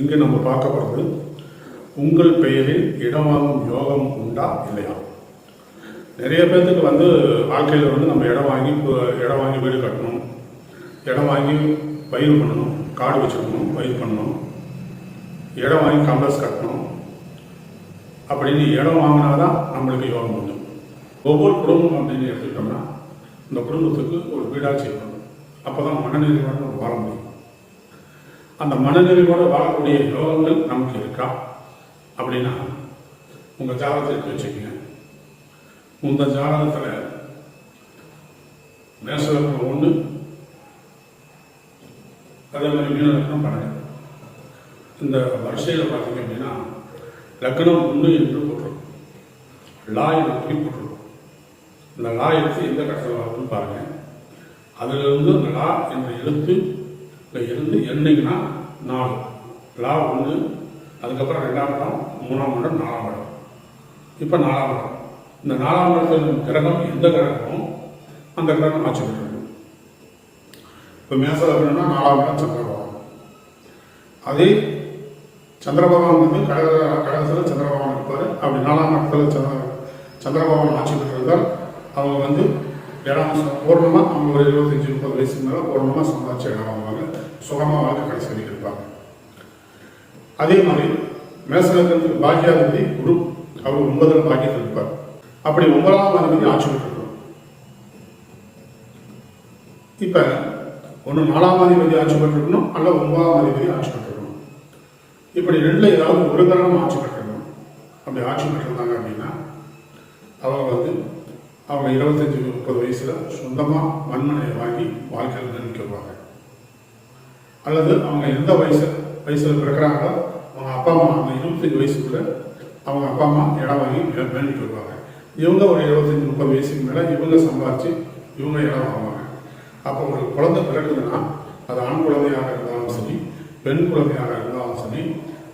இங்கு நம்ம பார்க்க போகிறது உங்கள் பெயரில் இடம் வாங்கும் யோகம் உண்டா இல்லையா? நிறைய பேர்த்துக்கு வந்து வாழ்க்கையில் வந்து நம்ம இடம் வாங்கி இப்போ இடம் வாங்கி வீடு கட்டணும் இடம் வாங்கி பயிர் பண்ணணும் காடு வச்சுக்கணும் பயிர் பண்ணணும் இடம் வாங்கி காம்ப்ளெக்ஸ் கட்டணும். அப்படின்னு இடம் வாங்கினா தான் நம்மளுக்கு யோகம் உண்டு. ஒவ்வொரு குடும்பம் அப்படின்னு எடுத்துக்கிட்டோம்னா இந்த குடும்பத்துக்கு ஒரு வீடாக செய்யணும் அப்போ தான் மனநிலையோட நம்ம வாழ முடியும். அந்த மனநிறைவோடு வாழக்கூடிய யோகங்கள் நமக்கு இருக்கா? அப்படின்னா உங்கள் ஜாதகத்திற்கு வச்சுக்கோங்க. உங்கள் ஜாதகத்தில் மேசலக்கணம் ஒன்று அதே மாதிரி மீனலக்கணம் லக்னம் பன்னெண்டு இந்த வரிசையில் பார்த்தீங்க அப்படின்னா லக்னம் ஒன்று என்று போட்டிருக்கும் லா எழுத்து போட்டிருக்கும் இந்த லா எழுத்து எந்த கட்டத்தில் வரும்னு பாருங்கள் அதிலிருந்து அந்த லா என்ற எழுத்து இருந்து எண்ணிங்கன்னா நாலு. லா ஒன்று அதுக்கப்புறம் ரெண்டாம் இடம் மூணாம் இடம் நாலாம் இடம். இப்போ நாலாம் இடம். இந்த நாலாம் இடத்தில் கிரகம் எந்த கிரகமோ அந்த கிரகம் ஆட்சி பெற்றிருக்கும் இப்போ மேசம் அப்படின்னா நாலாம் இடம் சந்திர பகவான் அதே சந்திர பகவான் வந்து கடக கடகத்தில் சந்திர பகவான் இருப்பார் அப்படி நாலாம் இடத்துல சந்திர சந்திர பகவான் ஆட்சி பெற்றிருந்தால் அவங்க வந்து இடம் பூர்ணமாக அவங்க ஒரு இருபத்தஞ்சி முப்பது வயசுக்கு மேலே பூர்ணமாக சம்பாதிச்சு இடம் வாங்குவாங்க சுகமாக வாழ்க்கை கடைசி வரைக்கும் இருப்பாங்க அதே மாதிரி மேசகத்தில் பாக்கியாதிபதி குரு அவர் ஒன்பதில் பாக்கியத்தில் இருப்பார் அப்படி ஒன்பதாம் அதிபதி ஆட்சி பெற்றிருக்கிறோம் இப்போ ஒன்று நாலாம் அதிபதி ஆட்சி பெற்றிருக்கணும் அல்ல ஒன்பதாம் அதிபதி ஆட்சி பெற்றிருக்கணும் இப்படி ரெண்டில் ஏதாவது ஒரு கிரகம் ஆட்சி பெற்றிருக்கணும் அப்படி ஆட்சி பெற்றிருந்தாங்க அப்படின்னா அவங்க வந்து அவங்க இருபத்தஞ்சி முப்பது வயசில் சொந்தமாக மண்மனையை வாங்கி வாழ்க்கையில் நிர்மிக்க அல்லது அவங்க எந்த வயசு வயசில் பிறக்கிறாங்களோ அவங்க அப்பா அம்மா அவங்க இருபத்தஞ்சி வயசுக்குள்ள அவங்க அப்பா அம்மா இடம் வாங்கி மே- வருவாங்க. இவங்க ஒரு இருபத்தஞ்சி முப்பது வயசுக்கு மேலே இவங்க சம்பாதிச்சு இவங்க இடம் வாங்குவாங்க. அப்போ ஒரு குழந்தை பிறக்குதுன்னா அது ஆண் குழந்தையாக இருந்தாலும் சரி பெண் குழந்தையாக இருந்தாலும் சரி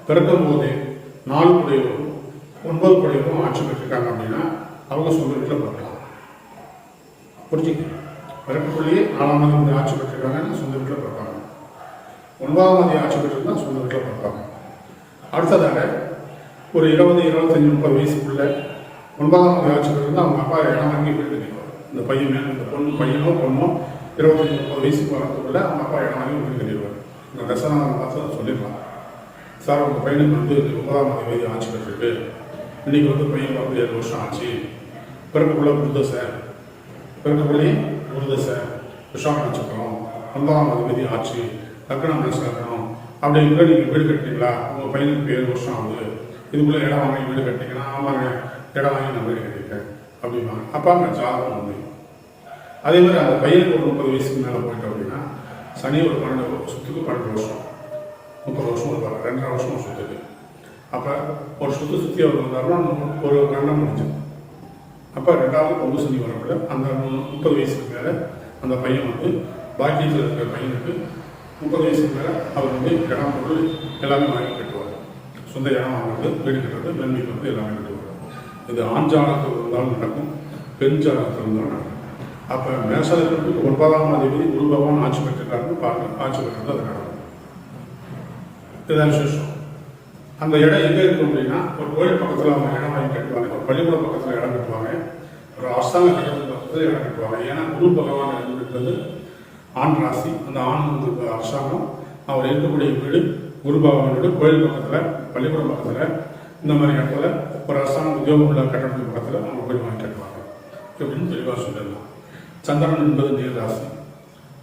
பிறக்கும் போதே நாலு குடையவரும் ஒன்பது குடையவரும் ஆட்சி பெற்றிருக்காங்க அப்படின்னா அவங்க சொந்த வீட்டில் பிறக்கலாம். புரிஞ்சுக்க பிறப்புக்குள்ளேயே நாலாம் ஆட்சி பெற்றிருக்காங்கன்னா சொந்த வீட்டில் பிறப்பாங்க. ஒன்பதாம் தேதி ஆட்சி பெற்றிருந்தா சொந்த வீட்டில் பிறப்பாங்க அடுத்ததாக ஒரு இருபது இருபத்தஞ்சி முப்பது வயசுக்குள்ள ஒன்பதாம் தேதி ஆட்சி பெற்றிருந்தா அவங்க அப்பா இடம் வாங்கி வீடு கட்டிடுவார் இந்த பையன் மேலே இந்த பொண்ணு பையனோ பொண்ணோ இருபத்தஞ்சி முப்பது வயசுக்கு வரதுக்குள்ள அவங்க அப்பா இடம் வாங்கி வீடு கட்டிடுவார். இந்த தசனம் பார்த்து சொல்லிடலாம் சார் உங்கள் பையனுக்கு வந்து ஒன்பதாம் தேதி ஆட்சி பெற்றிருக்கு இன்றைக்கி வந்து பையன் பார்த்து ஏழு வருஷம் ஆச்சு. பிறப்புக்குள்ள புரித சார். பிறப்புக்குள்ளே புரித சார். விஷாக நட்சத்திரம் ஒன்பதாம் அதிபதி ஆட்சி. லக்னம் மனசு லக்னம் அப்படி கூட நீங்கள் வீடு கட்டினீங்களா உங்கள் பையனுக்கு ஏழு வருஷம் ஆகுது. இதுக்குள்ளே இடம் வாங்கி வீடு கட்டிங்கன்னா ஆமாங்க இடம் வாங்கி நான் வீடு கட்டிட்டேன் அப்படிம்பாங்க. அம்மா ஜாதகம் வந்து அதே மாதிரி அந்த பையனுக்கு ஒரு முப்பது வயசுக்கு மேலே போயிட்டோம் அப்படின்னா சனி ஒரு பன்னெண்டு வருஷத்துக்கு பன்னெண்டு வருஷம். முப்பது வருஷம் இருப்பாங்க ரெண்டரை வருஷம் சுற்றுது அப்போ ஒரு சுற்று சுற்றி அவர் வந்தாருன்னா ஒரு கண்டம் முடிஞ்சது அப்போ ரெண்டாவது பொங்கு சனி வரப்பட அந்த முப்பது வயசுக்கு மேலே அந்த பையன் வந்து பாக்கியத்தில் இருக்கிற பையனுக்கு முப்பது வயசுக்கு மேலே அவர் வந்து இடம் பொருள் எல்லாமே வாங்கி கட்டுவார். சொந்த இடம் வாங்குறது வீடு கட்டுறது நன்மை வந்து எல்லாமே கட்டுவார். இது ஆண் ஜாதகத்தில் இருந்தாலும் நடக்கும் பெண் ஜாதகத்தில் இருந்தாலும் நடக்கும். அப்போ மேசலத்திற்கு ஒன்பதாம் அதிபதி குரு பகவான் ஆட்சி பெற்றிருக்காருன்னு பார்க்க ஆட்சி பெற்றது அது நடக்கும் இதுதான் விசேஷம். அந்த இடம் எங்கே இருக்கும் அப்படின்னா ஒரு கோயில் பக்கத்தில் அவங்க இடம் வாங்கி கட்டுவாங்க ஒரு பள்ளிக்கூட பக்கத்தில் இடம் கட்டுவாங்க ஒரு அரசாங்க கட்டத்தில் பக்கத்தில் இடம் கட்டுவாங்க. ஏன்னா குரு பகவான் இருக்கிறது ஆண் ராசி அந்த ஆண் வந்து அரசாங்கம் அவர் இருக்கக்கூடிய வீடு குரு வீடு கோயில் பக்கத்தில் பள்ளிக்கூடம் பக்கத்தில் இந்த மாதிரி இடத்துல ஒரு அரசாங்க உத்தியோகம் உள்ள கட்டடத்துக்கு பக்கத்தில் அவங்க போய் வாங்கி கட்டுவாங்க அப்படின்னு தெளிவாக சொல்லிடலாம் சந்திரன் என்பது நீர் ராசி.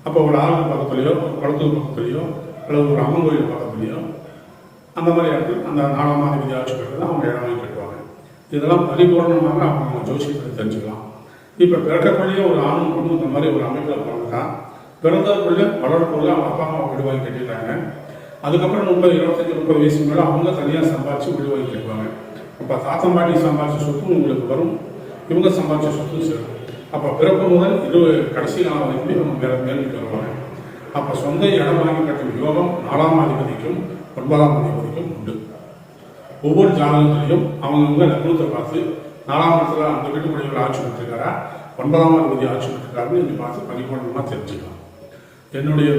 அப்போ ஒரு ஆறு பக்கத்துலேயோ ஒரு குளத்தூர் பக்கத்துலேயோ அல்லது ஒரு அம்மன் கோயில் பக்கத்துலேயோ அந்த மாதிரி இடத்துல அந்த நாலாம் அதிபதி ஆட்சி கட்டுறது அவங்க இடம் வாங்கி கட்டுவாங்க. இதெல்லாம் பரிபூர்ணமாக அவங்க ஜோசியத்தை தெரிஞ்சுக்கலாம். இப்போ பிறக்கக்கூடிய ஒரு ஆணும் பொண்ணு இந்த மாதிரி ஒரு அமைப்பில் பிறந்தா பிறந்தவர்களும் வளர்ப்புள்ள அவங்க அப்பா அம்மா வீடு வாங்கி கட்டிடுறாங்க அதுக்கப்புறம் முப்பது இருபத்தஞ்சி முப்பது வயசுக்கு மேலே அவங்க தனியாக சம்பாதிச்சு வீடு வாங்கி கட்டுவாங்க. அப்போ தாத்தம் பாட்டி சம்பாதிச்ச சொத்தும் உங்களுக்கு வரும். இவங்க சம்பாதிச்ச சொத்தும் சேரும். அப்போ பிறப்பு முதல் இரு கடைசி காலம் வரைக்கும் இவங்க மேலே மேலுக்கு வருவாங்க. அப்போ சொந்த இடம் வாங்கி கட்டும் யோகம் நாலாம் அதிபதிக்கும் ஒன்பதாம் அதிபதிக்கும் உண்டு. ஒவ்வொரு ஜாதகத்திலையும் அவங்கவுங்க லக்னத்தை பார்த்து நாலாம் இடத்துல அந்த வீட்டுக்குடியில் ஆட்சி பெற்றிருக்காரா ஒன்பதாம் அதிபதி ஆட்சி பெற்றிருக்காருன்னு நீங்கள் பார்த்து பரிபூர்ணமாக தெரிஞ்சுக்கலாம். என்னுடைய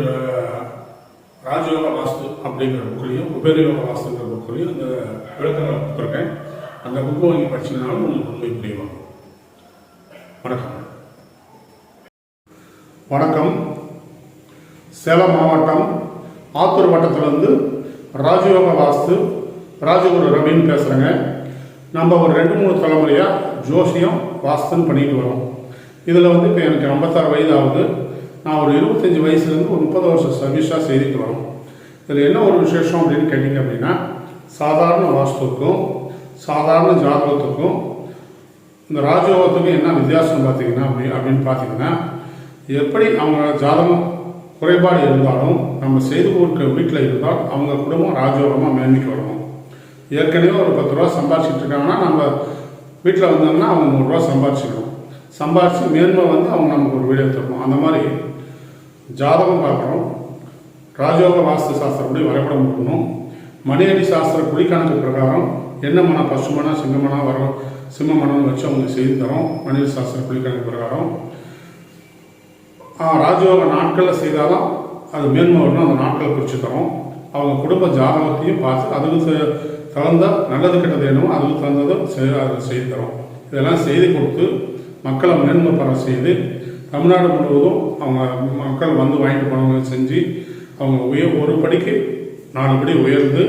ராஜயோக வாஸ்து அப்படிங்கிற புக்லையும் உபயோக வாஸ்துங்கிற புக்லையும் இந்த விளக்கங்களை கொடுத்துருக்கேன். அந்த புக்கு வாங்கி படிச்சீங்கனாலும் உங்களுக்கு உண்மை புரியும் வணக்கம். வணக்கம். சேலம் மாவட்டம் ஆத்தூர் வட்டத்திலிருந்து ராஜயோக வாஸ்து ராஜகுரு ரவின்னு பேசுகிறேங்க நம்ம ஒரு ரெண்டு மூணு தலைமுறையாக ஜோசியம் வாஸ்துன்னு பண்ணிட்டு வரோம். இதில் வந்து இப்போ எனக்கு ஐம்பத்தாறு வயது ஆகுது. நான் ஒரு இருபத்தஞ்சி வயசுலேருந்து ஒரு முப்பது வருஷம் சர்வீஸாக செய்துட்டு வரோம். இதில் என்ன ஒரு விசேஷம் அப்படின்னு கேட்டிங்க அப்படின்னா சாதாரண வாஸ்துக்கும் சாதாரண ஜாதகத்துக்கும் இந்த ராஜயோகத்துக்கும் என்ன வித்தியாசம் பார்த்தீங்கன்னா அப்படி அப்படின்னு பார்த்தீங்கன்னா எப்படி அவங்க ஜாதகம் குறைபாடு இருந்தாலும் நம்ம செய்து கொடுக்க வீட்டில் இருந்தால் அவங்க குடும்பம் ராஜயோகமாக மேன்மைக்கு வரணும் ஏற்கனவே ஒரு பத்து ரூபா சம்பாதிச்சிட்டு இருக்காங்கன்னா நம்ம வீட்டில் வந்தோம்னா அவங்க நூறுரூவா சம்பாதிச்சிக்கணும் சம்பாதிச்சு மேன்மை வந்து அவங்க நமக்கு ஒரு வீடியோ தரணும் அந்த மாதிரி ஜாதகம் பார்க்குறோம் ராஜயோக வாஸ்து சாஸ்திரப்படி வரைபடம் பண்ணணும் மணியடி சாஸ்திர குழிக்கணக்கு பிரகாரம் என்ன மனம் பசுமனா சிங்கமனா வரும் சிம்ம மனம்னு வச்சு அவங்க செய்து தரோம். மணியடி சாஸ்திர குழிக்கணக்கு பிரகாரம். ராஜயோக நாட்களில் செய்தாலும் அது மேன்மை வரணும் அந்த நாட்களை குறித்து தரோம். அவங்க குடும்ப ஜாதகத்தையும் பார்த்து அதுக்கு தகுந்த நல்லது கெட்டது என்னவோ அதுக்கு தகுந்ததை செய்து தரோம். இதெல்லாம் செய்து கொடுத்து மக்களை மேன்மை பெற செய்து தமிழ்நாடு முழுவதும் அவங்க மக்கள் வந்து வாங்கிட்டு போனவங்க செஞ்சு அவங்க உயர் ஒரு படிக்கு நாலு படி உயர்ந்து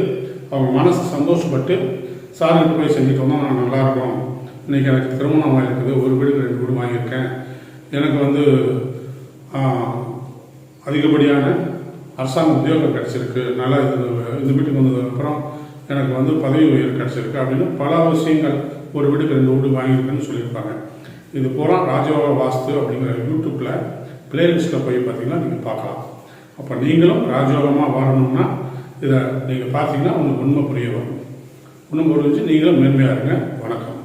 அவங்க மனசு சந்தோஷப்பட்டு சார்கிட்ட போய் செஞ்சுட்டு வந்தோம் நான் நல்லா இருக்கோம் இன்னைக்கு எனக்கு திருமணம் ஆகிருக்குது ஒரு வீடுக்கு ரெண்டு வீடு வாங்கியிருக்கேன். எனக்கு வந்து அதிகப்படியான அரசாங்க உத்தியோகம் கிடச்சிருக்கு. நல்லா இது இந்த வீட்டுக்கு வந்ததுக்கப்புறம் எனக்கு வந்து பதவி உயர்வு கிடச்சிருக்கு. அப்படின்னு பல விஷயங்கள் ஒரு வீட்டுக்கு ரெண்டு வீடு வாங்கியிருக்குன்னு சொல்லியிருப்பாங்க. இது பூரா ராஜயோக வாஸ்து அப்படிங்கிற யூடியூப்பில் பிளேலிஸ்ட்டில் போய் பார்த்தீங்கன்னா நீங்கள் பார்க்கலாம். அப்போ நீங்களும் ராஜயோகமாக வாழணும்னா இதை நீங்கள் பார்த்தீங்கன்னா உங்களுக்கு உண்மை புரிய வரும். உண்மை புரிஞ்சு நீங்களும் மேன்மையாக இருங்க. வணக்கம்.